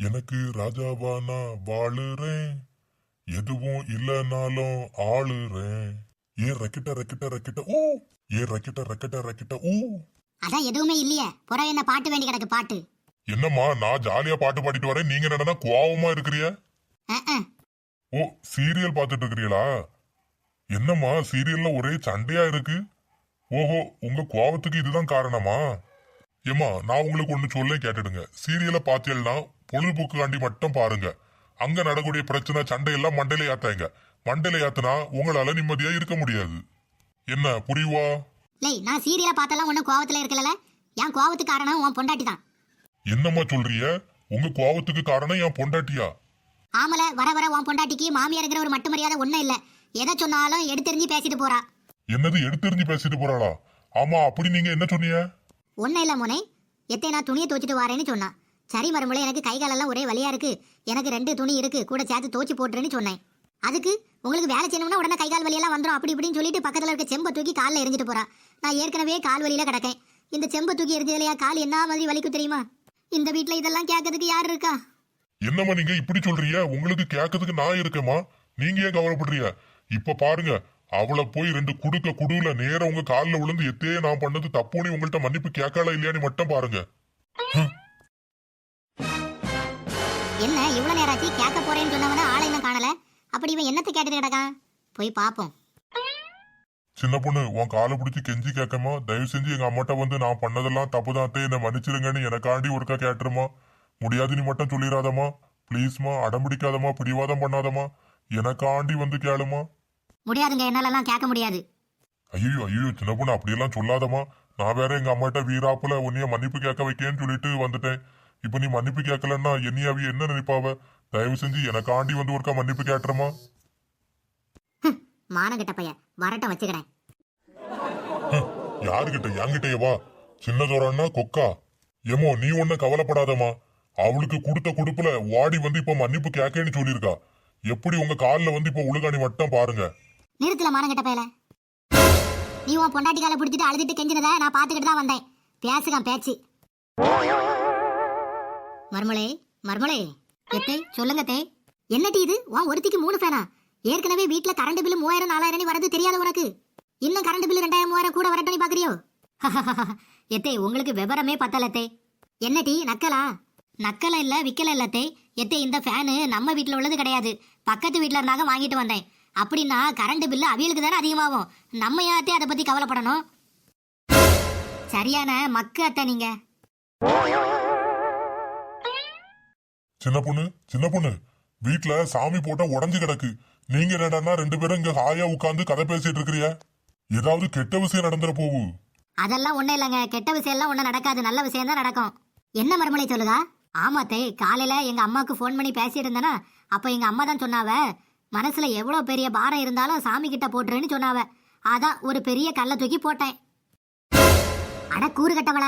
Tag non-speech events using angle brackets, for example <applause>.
எனக்கு ராஜாவா நான் வாழுறேன் எதுவும் இல்லைனாலும் ஆளுறேன் ஏ ரக்கிட்ட ரக்கிட்ட ரக்கிட்ட ஊ. ஏ ரக்கிட்ட ரக்கிட்ட ரக்கிட்ட ஊ. அதான் எதுவுமே இல்லையே. புறவே என்ன பாட்டு வேண்டி கிடக்கு பாட்டு. என்னம்மா நான் ஜாலியா பாட்டு பாடிட்டு வரேன். நீங்க என்னடா கோவமா இருக்கிறிய. ஓ சீரியல் பார்த்துட்டு இருக்கிறீங்களா? என்னம்மா சீரியல்ல ஒரே சண்டையா இருக்கு? ஓஹோ உங்க கோவத்துக்கு இதுதான் காரணமா? ஏம்மா நான் உங்களுக்கு ஒண்ணு சொல்ல கேட்டுடுங்க. சீரியலை பார்த்தீங்கன்னா பொழுதுபோக்குக்காண்டி மட்டும் பாருங்க. அங்க நடக்கக்கூடிய பிரச்சனை சண்டையெல்லாம் மண்டையில ஏத்தாங்க. மண்டையில ஏத்துனா உங்களால நிம்மதியா இருக்க முடியாது. என்ன புரியுவா? லேய் நான் சீரியலை பார்த்தெல்லாம் ஒன்றும் கோவத்துல இருக்கல என் கோவத்துக்கு காரணம் உன் பொண்டாட்டி தான். என்னம்மா சொல்றிய உங்க கோவத்துக்கு காரணம் என் பொண்டாட்டியா? ஆமல வர வர உன் பொண்டாட்டிக்கு மாமியாருங்கிற ஒரு மட்டு மரியாதை ஒன்றும் இல்லை. எதை சொன்னாலும் எடுத்தெறிஞ்சு பேசிட்டு போறா. என்னது எடுத்தெறிஞ்சு பேசிட்டு போறாளா? ஆமா அப்படி நீங்க என்ன சொன்னீங்க? ஒன்றும் இல்லை மோனே. எத்தனை நான் துணியை துவச்சிட்டு வரேன்னு சொன்னான் சரி மறுமலை எனக்கு கை காலெல்லாம் ஒரே வழியா இருக்கு. எனக்கு ரெண்டு துணி இருக்கு. கூட சேர்த்து துவச்சி போட்டுறேன்னு சொன்னேன். அதுக்கு உங்களுக்கு வேலை செய்யணும்னா உடனே கை கால் வலியெல்லாம் வந்துடும் அப்படி இப்படின்னு சொல்லிட்டு பக்கத்தில் இருக்க செம்பை தூக்கி காலில் எரிஞ்சிட்டு போறா. நான் ஏற்கனவே கால் வலியில கிடக்கேன். இந்த செம்பை தூக்கி எரிஞ்சதுலையா கால் என்ன மாதிரி வலிக்கும் தெரியுமா? இந்த வீட்டில் இதெல்லாம் கேட்கறதுக்கு யார் இருக்கா? என்னம்மா நீங்க இப்படி சொல்றீங்க? உங்களுக்கு கேட்கறதுக்கு நான் இருக்கேம்மா. நீங்க ஏன் கவலைப்படுறீங்க? இப்ப பாருங்க அவளை போய் ரெண்டு குடுக்க குடுல நேரா உங்க கால்ல விழுந்து எத்தையே நான் பண்ணது தப்புன்னு உங்கள்ட்ட மன்னிப்பு கேட்கல இல்லையான்னு மட்டும் பாருங்க. என்ன இவ்வளவு நேராச்சு? கேட்க போறேன்னு சொன்னவன ஆளை இன்னும் காணல. அப்படி இவன் என்னத்தை கேட்டுட்டு கிடக்கான்? போய் பாப்போம். சின்ன பொண்ணு உன் காலை பிடிச்சி கெஞ்சி கேட்கமா தயவு செஞ்சு எங்க அம்மாட்ட வந்து நான் பண்ணதெல்லாம் தப்புதான் அத்தை என்னை மன்னிச்சிருங்கன்னு எனக்காண்டி ஒருக்கா கேட்டுருமா? முடியாது நீ மட்டும் சொல்லிடாதம்மா ப்ளீஸ்மா அடம் பிடிக்காதம்மா பிடிவாதம் பண்ணாதம்மா. எனக்காண்டி வந்து கேளுமா. முடியாதுங்க என்னாலலாம் கேட்க முடியாது. ஐயோ ஐயோ சின்ன பொண்ணு அப்படியெல்லாம் சொல்லாதம்மா. நான் வேற எங்க அம்மாட்ட வீராப்புல உன்னைய மன்னிப்பு கேட்க வைக்கேன்னு சொல்லிட்டு வந்துட்டேன். இப்ப நீ மன்னிப்பு கேட்கலன்னா என்னையாவி என்ன நினைப்பாவ? தயவு செஞ்சு எனக்காண்டி வந்து ஒருக்கா மன்னிப்பு கேட்டுறமா மானங்கிட்ட பையன் வரட்டும் வச்சுக்கிறேன். யாருகிட்ட என்கிட்டயே வா. சின்னதோரன்னா கொக்கா. ஏமோ நீ ஒன்ன கவலைப்படாதம்மா. அவளுக்கு கொடுத்த கொடுப்புல வாடி வந்து இப்ப மன்னிப்பு கேட்கன்னு சொல்லியிருக்கா. எப்படி உங்க கால்ல வந்து இப்ப உழுகாணி மட்டும் பாருங்க. நிறுத்தல மானங்கிட்ட பயல. நீ உன் பொண்டாட்டி காலை பிடிச்சிட்டு அழுதுட்டு கெஞ்சினத நான் பார்த்துக்கிட்டு தான் வந்தேன். பேசுகான் பேச்சு. மர்மலே மர்மலே எத்தே சொல்லுங்க தே. என்னடி இது? உன் ஒருத்திக்கு மூணு ஃபேனா ஏற்கனவே வீட்ல கரண்ட் பில்லு மூவாயிரம் நாலாயிரம் வரது தெரியாது உனக்கு. இன்னும் கரண்ட் பில்லு ரெண்டாயிரம் மூவாயிரம் கூட வரட்டும் நீ பாக்குறியோ? <laughs> எத்தே உங்களுக்கு விவரமே பத்தலத்தே என்ன டீ நக்கலா? நக்கல இல்ல விக்கல இல்ல தே. எத்தே இந்த ஃபேனு நம்ம வீட்டுல உள்ளது கிடையாது. பக்கத்து வீட்ல இருந்தாங்க வாங்கிட்டு வந்தேன். அப்படின்னா கரண்ட் பில்லு அவியலுக்கு தானே அதிகமாகும். நம்ம யாத்தே அதை பத்தி கவலைப்படணும்? சரியான மக்கு அத்தை நீங்க. சின்ன பொண்ணு சின்ன பொண்ணு வீட்ல சாமி போட்டா உடஞ்சு கிடக்கு. நீங்க என்னடான்னா ரெண்டு பேரும் இங்க ஹாயா உட்கார்ந்து கதை பேசிட்டு இருக்கிறிய ஏதாவது கெட்ட விஷயம் நடந்துற போகு. அதெல்லாம் ஒண்ணும் இல்லைங்க. கெட்ட விஷயம் எல்லாம் ஒண்ணும் நடக்காது. நல்ல விஷயம் தான் நடக்கும். என்ன மறுமலை சொல்லுதா? ஆமாத்தே காலையில எங்க அம்மாவுக்கு ஃபோன் பண்ணி பேசிட்டு இருந்தேனா அப்ப எங்க அம்மா தான் சொன்னாவ மனசுல எவ்வளவு பெரிய பாரம் இருந்தாலும் சாமி கிட்ட போட்டுருன்னு சொன்னாவ. அதான் ஒரு பெரிய கல்லை தூக்கி போட்டேன். அட கூறு கட்டவள.